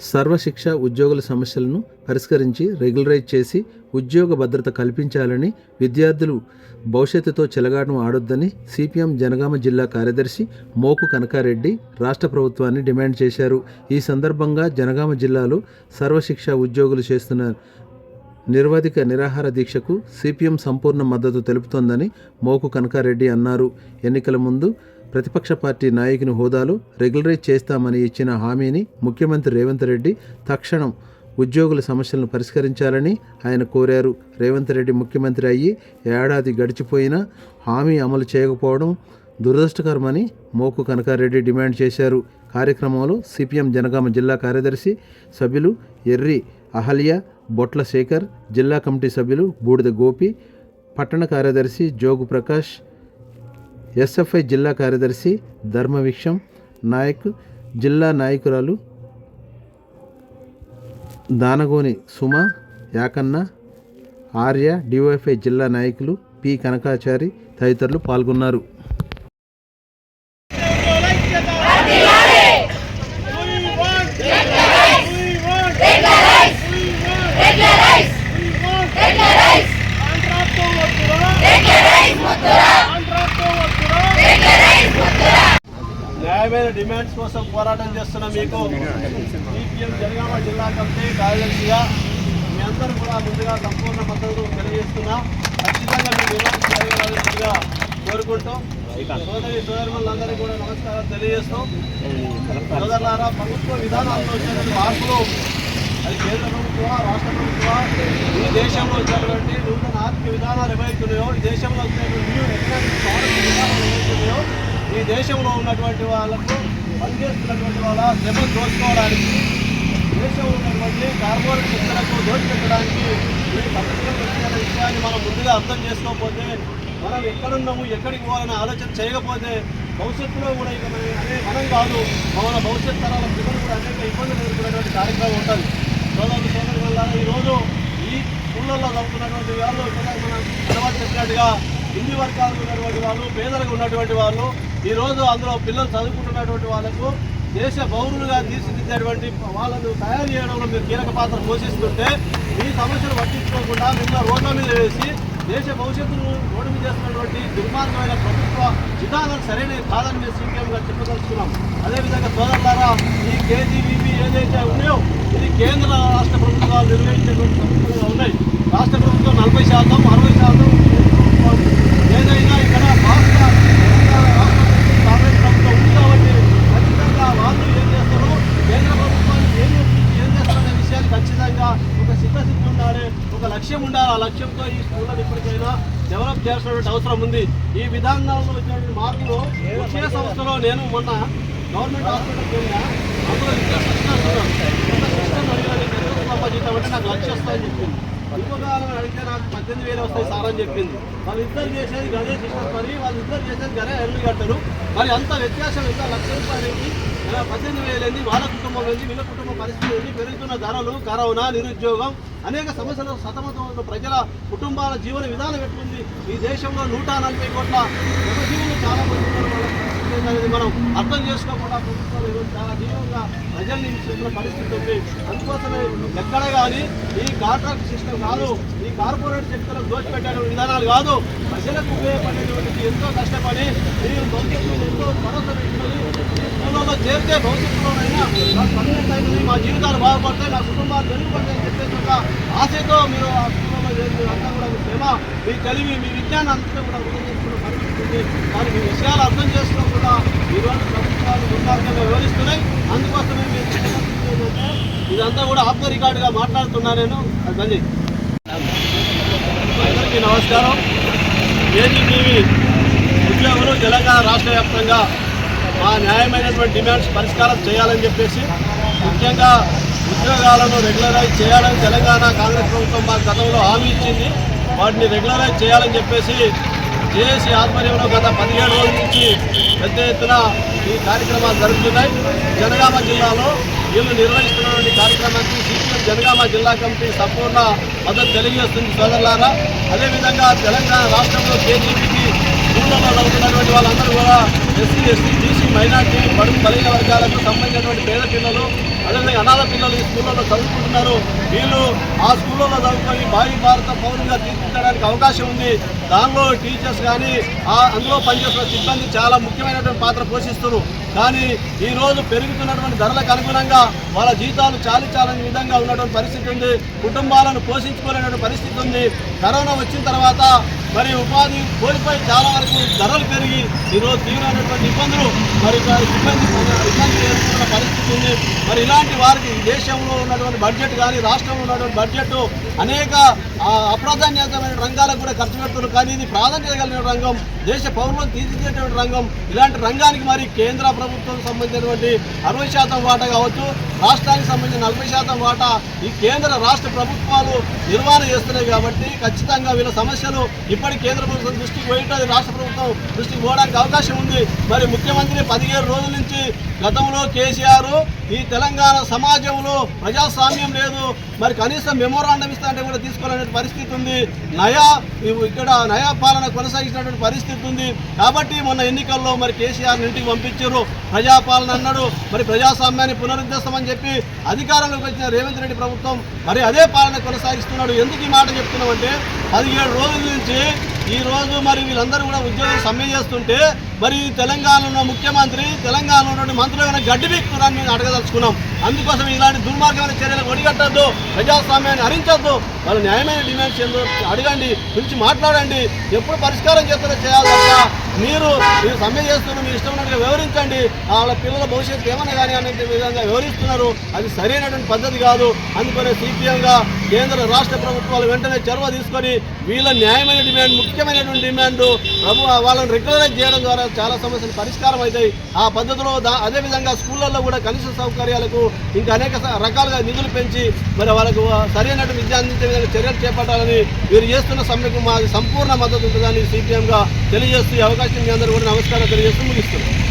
సర్వశిక్ష ఉద్యోగుల సమస్యలను పరిష్కరించి రెగ్యులరైజ్ చేసి ఉద్యోగ భద్రత కల్పించాలని విద్యార్థులు భవిష్యత్తుతో చెలగాటం ఆడొద్దని సిపిఎం జనగామ జిల్లా కార్యదర్శి మోకు కనకారెడ్డి రాష్ట్ర ప్రభుత్వాన్ని డిమాండ్ చేశారు. ఈ సందర్భంగా జనగామ జిల్లాలో సర్వశిక్ష ఉద్యోగులు చేస్తున్న నిర్వాధిక నిరాహార దీక్షకు సిపిఎం సంపూర్ణ మద్దతు తెలుపుతోందని మోకు కనకారెడ్డి అన్నారు. ఎన్నికల ముందు ప్రతిపక్ష పార్టీ నాయకుని హోదాలో రెగ్యులరైజ్ చేస్తామని ఇచ్చిన హామీని ముఖ్యమంత్రి రేవంత్ రెడ్డి తక్షణం ఉద్యోగుల సమస్యలను పరిష్కరించాలని ఆయన కోరారు. రేవంత్ రెడ్డి ముఖ్యమంత్రి అయ్యి ఏడాది గడిచిపోయినా హామీ అమలు చేయకపోవడం దురదృష్టకరమని మోకు కనకారెడ్డి డిమాండ్ చేశారు. కార్యక్రమంలో సిపిఎం జనగామ జిల్లా కార్యదర్శి సభ్యులు ఎర్రి అహల్య బొట్ల శేఖర్ జిల్లా కమిటీ సభ్యులు బూడిద గోపి పట్టణ కార్యదర్శి జోగు ప్రకాష్ ఎస్ఎఫ్ఐ జిల్లా కార్యదర్శి ధర్మవిక్షం నాయక్ జిల్లా నాయకురాలు దానగోని సుమ యాకన్న ఆర్య డివైఫై జిల్లా నాయకులు పి కనకాచారి తదితరులు పాల్గొన్నారు. డిమాండ్స్ కోసం పోరాటం చేస్తున్న మీకు సిపిఎం జనగామ జిల్లా కమిటీ కార్యదర్శిగా మీ అందరూ కూడా ముందుగా సంపూర్ణ మద్దతు తెలియజేస్తున్నా. ఖచ్చితంగా మీ డిమాండ్స్ నెరవేరాల్సిందిగా కోరుకుంటూ సోదరి సోదరులందరికీ కూడా నమస్కారం తెలియజేస్తూ సోదరులారా ప్రభుత్వ విధానాల్లో వచ్చినటువంటి మార్పులు అది కేంద్ర ప్రభుత్వ రాష్ట్ర ప్రభుత్వ ఈ దేశంలో వచ్చినటువంటి నూతన ఆర్థిక విధానాలు ఏవైతున్నాయో ఈ దేశంలో వచ్చినటువంటి న్యూ ఎకనామిక్ పాలసీ విధానాలు ఏవైతున్నాయో ఈ దేశంలో ఉన్నటువంటి వాళ్ళకు పనిచేస్తున్నటువంటి వాళ్ళ శ్రమ దోచుకోవడానికి దేశంలో ఉన్నటువంటి కార్పొరేట్ శక్తులకు దోచిపెట్టడానికి ఈ పద్ధతులు విషయాన్ని మనం ముందుగా అర్థం చేసుకోకపోతే మనం ఎక్కడున్నాము ఎక్కడికి పోవాలని ఆలోచన చేయకపోతే భవిష్యత్తులో కూడా ఇక మనం కాదు మన భవిష్యత్ తరాల పిల్లలు కూడా అనేక ఇబ్బందులు ఎదుర్కొనేటువంటి కార్యక్రమం ఉంటుంది. సోదరులు సోదరు వల్ల ఈరోజు ఈ స్కూళ్ళల్లో చదువుతున్నటువంటి వాళ్ళు ఇక్కడ మనం అలవాటు చెప్పినట్టుగా హిందీ వర్గాలకు ఉన్నటువంటి వాళ్ళు పేదలకు ఉన్నటువంటి వాళ్ళు ఈరోజు అందులో పిల్లలు చదువుకుంటున్నటువంటి వాళ్ళకు దేశ పౌరులుగా తీర్చిదిద్దేటువంటి వాళ్ళను తయారు చేయడంలో మీరు కీలక పాత్ర పోషిస్తుంటే మీ సమస్యలు పట్టించుకోకుండా మిమ్మల్ని రోడ్ల మీద వేసి దేశ భవిష్యత్తును రోడ్డు మీద చేస్తున్నటువంటి దుర్మార్గమైన ప్రభుత్వ విధానాలు సరైనవి కాదని మేము సీపీఎంగా చెప్పదలుచుకున్నాం. అదేవిధంగా సోదరులారా ఈ కేజీబీబీ ఏదైతే ఉన్నాయో ఇది కేంద్ర రాష్ట్ర ప్రభుత్వాలు నిర్వహించేటువంటి సంస్థలుగా ఉన్నాయి. రాష్ట్ర ప్రభుత్వం నలభై శాతం అరవై శాతం ఏదైనా ఇక్కడ రాష్ట్ర తెలంగాణ కాంగ్రెస్ ప్రభుత్వం ఉంది కాబట్టి ఖచ్చితంగా వాళ్ళు ఏం చేస్తారు కేంద్ర ప్రభుత్వాన్ని ఏం ఏం చేస్తారనే విషయాన్ని ఖచ్చితంగా ఒక సిద్ధశుద్ధి ఉండాలి ఒక లక్ష్యం ఉండాలి. ఆ లక్ష్యంతో ఈ స్కూళ్ళని ఇప్పటికైనా డెవలప్ చేయాల్సినటువంటి అవసరం ఉంది. ఈ విధానాల్లో వచ్చినటువంటి మార్పులు విషయ సంస్థలో నేను మొన్న గవర్నమెంట్ హాస్పిటల్కి వెళ్ళినా అందులో ఇద్దరు సిస్టర్స్ ఉన్నారు సిస్టమ్ అడిగిన జీతం అంటే నాకు లక్ష వస్తాయని చెప్పింది. ఇంకొక అడిగితే నాకు పద్దెనిమిది వేలు వస్తాయి సార్ అని చెప్పింది. వాళ్ళిద్దరు చేసేది గదే సిస్టమ్ మరి వాళ్ళిద్దరు చేసేది గదే ఎల్లు కట్టరు. మరి అంత వ్యత్యాసం ఎంత? లక్ష రూపాయలు పద్దెనిమిది వేలు ఏంది వాళ్ళ కుటుంబం ఏంది వీళ్ళ కుటుంబ పరిస్థితి ఏంది పెరుగుతున్న ధరలు కరోనా నిరుద్యోగం అనేక సమస్యలు సతమతం ప్రజల కుటుంబాల జీవన విధానం ఎట్లుంది? ఈ దేశంలో నూట నలభై కోట్ల జీవులు చాలా మంది ఉన్నారు వాళ్ళ మనం అర్థం చేసుకోకుండా ప్రభుత్వాలు ఈరోజు చాలా తీవ్రంగా ప్రజల్ని హింసిస్తున్న పరిస్థితి ఉంది. అందుకోసమే ఎక్కడ కానీ ఈ కాంట్రాక్ట్ సిస్టమ్ కాదు ఈ కార్పొరేట్ శక్తులకు దోచిపెట్టే విధానాలు కాదు. ప్రజలకు ఉపయోగపడేటువంటి ఎంతో కష్టపడి మీరు భవిష్యత్తులో ఎంతో భరోసా పెట్టుకొని స్కూళ్ళలో చేరితే భవిష్యత్తులోనైనా నాకు పర్మనెంట్ అవుతుంది మా జీవితాలు బాగుపడతాయి నా కుటుంబాలు మెరుగుపడతాయని చెప్పేసి ఒక ఆశతో మీరు ఆ స్కూళ్ళలో చేరి అంతా కూడా మీ శ్రమ మీ తెలివి మీ విజ్ఞానం అంతా కూడా వృధా చేసుకున్న ఉంటుంది కానీ మీ విషయాలు అర్థం చేసుకోకుండా ఈరోజు ప్రభుత్వాలు దుర్మార్గంగా వివరిస్తున్నాయి అందుకోసమే మీరు ఇదంతా కూడా ఆత్మ రికార్డుగా మాట్లాడుతున్నా నేను. అది అందరికీ నమస్కారం. ఏజీటీవీ ఉద్యోగులు తెలంగాణ రాష్ట్ర వ్యాప్తంగా మా న్యాయమైనటువంటి డిమాండ్స్ పరిష్కారం చేయాలని చెప్పేసి ముఖ్యంగా ఉద్యోగాలను రెగ్యులరైజ్ చేయాలని తెలంగాణ కాంగ్రెస్ ప్రభుత్వం మా గతంలో హామీ ఇచ్చింది. వాటిని రెగ్యులరైజ్ చేయాలని చెప్పేసి జేఏసీ ఆధ్వర్యంలో గత పదిహేడు రోజుల నుంచి పెద్ద ఎత్తున ఈ కార్యక్రమాలు జరుగుతున్నాయి. జనగామ జిల్లాలో వీళ్ళు నిర్వహిస్తున్నటువంటి కార్యక్రమానికి సిపిఎం జనగామ జిల్లా కమిటీ సంపూర్ణ మద్దతు తెలియజేస్తుంది సోదరులారా. అదేవిధంగా తెలంగాణ రాష్ట్రంలో కేజీబీకి ఊళ్ళలో చదువుతున్నటువంటి వాళ్ళందరూ కూడా ఎస్సీ ఎస్టీ బీసీ మైనార్టీ బడుగు బలైన వర్గాలకు సంబంధించినటువంటి పేద పిల్లలు అదేవిధంగా అనాథ పిల్లలు ఈ స్కూళ్ళలో చదువుకుంటున్నారు. వీళ్ళు ఆ స్కూళ్ళలో చదువుకొని భావి భారత పౌరులుగా తీర్చిదిద్దడానికి అవకాశం ఉంది. దానిలో టీచర్స్ కానీ ఆ అందులో పనిచేస్తున్న సిబ్బంది చాలా ముఖ్యమైనటువంటి పాత్ర పోషిస్తున్నారు. కానీ ఈ రోజు పెరుగుతున్నటువంటి ధరలకు అనుగుణంగా వాళ్ళ జీతాలు చాలి చాలని విధంగా ఉన్నటువంటి పరిస్థితి ఉంది. కుటుంబాలను పోషించుకోలేనటువంటి పరిస్థితి ఉంది. కరోనా వచ్చిన తర్వాత మరి ఉపాధి కోల్పోయి చాలా వరకు ధరలు పెరిగి ఈరోజు తీవ్రమైనటువంటి ఇబ్బందులు మరి వారి ఇబ్బంది ఎదుర్కొన్న పరిస్థితి ఉంది. మరి ఇలాంటి వారికి ఈ దేశంలో ఉన్నటువంటి బడ్జెట్ కానీ రాష్ట్రంలో ఉన్నటువంటి బడ్జెట్ అనేక అప్రాధాన్యతమైన రంగాలకు కూడా ఖర్చు పెడుతున్నారు. కానీ ఇది ప్రాధాన్యత కలిగిన రంగం దేశ పౌరులను తీర్చిదిద్దేటువంటి రంగం. ఇలాంటి రంగానికి మరి కేంద్ర ప్రభుత్వం సంబంధించినటువంటి అరవై శాతం వాటా కావచ్చు రాష్ట్రానికి సంబంధించిన నలభై శాతం వాటా ఈ కేంద్ర రాష్ట్ర ప్రభుత్వాలు నిర్వహణ చేస్తున్నాయి కాబట్టి ఖచ్చితంగా వీళ్ళ సమస్యలు ఇప్పటి కేంద్ర ప్రభుత్వం దృష్టికి పోయింటుంది రాష్ట్ర ప్రభుత్వం దృష్టికి పోవడానికి అవకాశం ఉంది. మరి ముఖ్యమంత్రి పదిహేడు రోజుల నుంచి గతంలో కేసీఆర్ ఈ తెలంగాణ సమాజంలో ప్రజాస్వామ్యం లేదు. మరి కనీసం మెమోరాండం ఇస్తా అంటే కూడా తీసుకోవాలనే పరిస్థితి ఉంది. నయా ఇక్కడ నయా పాలన కొనసాగించినటువంటి పరిస్థితి ఉంది. కాబట్టి మొన్న ఎన్నికల్లో మరి కేసీఆర్ ఇంటికి పంపించారు. ప్రజాపాలన అన్నాడు. మరి ప్రజాస్వామ్యాన్ని పునరుద్ధరిస్తామని చెప్పి అధికారంలోకి వచ్చిన రేవంత్ రెడ్డి ప్రభుత్వం మరి అదే పాలన కొనసాగిస్తున్నాడు. ఎందుకు ఈ మాట చెప్తున్నామంటే పదిహేడు రోజుల నుంచి ఈ రోజు మరి వీళ్ళందరూ కూడా ఉద్యోగం సమ్మె చేస్తుంటే మరి తెలంగాణలో ఉన్న ముఖ్యమంత్రి తెలంగాణలో ఉన్న మంత్రులు గడ్డి బీక్కురాని మేము అడగదలుచుకున్నాం. అందుకోసం ఇలాంటి దుర్మార్గమైన చర్యలకు ఒడిగట్టద్దు ప్రజాస్వామ్యాన్ని హరించద్దు. వాళ్ళ న్యాయమైన డిమాండ్స్ ఏందో అడగండి పిలిచి మాట్లాడండి. ఎప్పుడు పరిష్కారం చేస్తారో చేయాలి తప్ప మీరు మీరు సమ్మె చేస్తున్న మీ ఇష్టం ఉన్నట్టుగా వివరించండి వాళ్ళ పిల్లల భవిష్యత్తు ఏమన్నా కానీ అనే విధంగా వివరిస్తున్నారు అది సరైనటువంటి పద్ధతి కాదు. అందుకనే సిపిఎంగా కేంద్ర రాష్ట్ర ప్రభుత్వాలు వెంటనే చొరవ తీసుకొని వీళ్ళ న్యాయమైన డిమాండ్ ముఖ్యమైనటువంటి డిమాండ్ ప్రభు వాళ్ళని రికగ్నైజ్ చేయడం ద్వారా చాలా సమస్యలు పరిష్కారం అవుతాయి. ఆ పద్ధతిలో దా అదేవిధంగా స్కూళ్ళల్లో కూడా కనీస సౌకర్యాలకు ఇంకా అనేక రకాలుగా నిధులు పెంచి మరి వాళ్ళకు సరైనటువంటి విద్య అందించే విధంగా చర్యలు చేపట్టాలని వీరు చేస్తున్న సమ్మెకు మా సంపూర్ణ మద్దతు ఉంటుందని సిపిఎంగా తెలియజేస్తూ ఈ అవకాశం మీ అందరూ కూడా నమస్కారం తెలియజేస్తూ ముగిస్తున్నాం